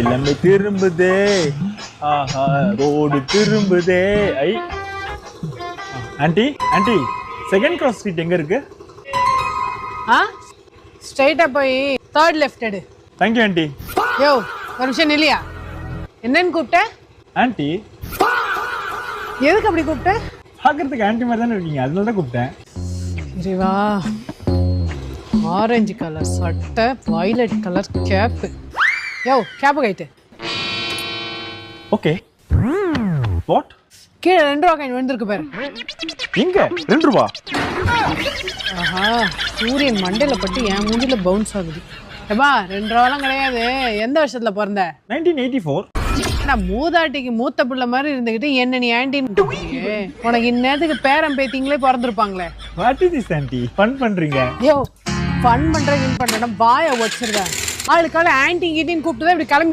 எல்லாமே திரும்புதே. ஆஹா ரோடு திரும்புதே. ஐ. Aunty aunty second cross street எங்க இருக்கு? ஆ? ஸ்ட்ரைட்டா போய் தேர்ட் லெஃப்ட் எடு. Thank you aunty. யோ ஒரு நிமிஷம் இல்லையா என்னன்னு கூப்பிட்ட? ஆண்டி. எதுக்கு அப்படி கூப்பிட்ட? பார்க்கறதுக்கு ஆண்டி மாதிரி தானே இருக்கீங்க. அதனால தான் கூப்பிட்டேன். இறைவா ஆரஞ்சு கலர் சட்டை violet colour cap yo cap kite okay what கீழே ரெண்டு ரூபா காயின் விழுந்திருக்கு பாரு எங்க ரெண்டு ரூபா ஆஹா சூரியன் மண்டையில பட்டு என் மூஞ்சில பவுன்ஸ் ஆகுது ஏப்பா ரெண்டு ரூபாலாம் கிடையாது எந்த வருஷத்துல பிறந்த நைன்டீன் எயிட்டி ஃபோர் நான் மூதாட்டிக்கு மூத்த பிள்ளை மாதிரி இருந்துகிட்டு என்ன நீ ஆன்டின்னு உனக்கு இந்நேரத்துக்கு பேரன் பேத்திங்களே பிறந்திருப்பாங்களே what is this aunty fun பண்றீங்க யோ ஃபன் பண்ற வின் பண்றேன் வாயை வச்சிருக்கேன் ஆளுக்கால ஆன்டி கீட்டின்னு கூப்பிட்டு தான் இப்படி கிளம்பி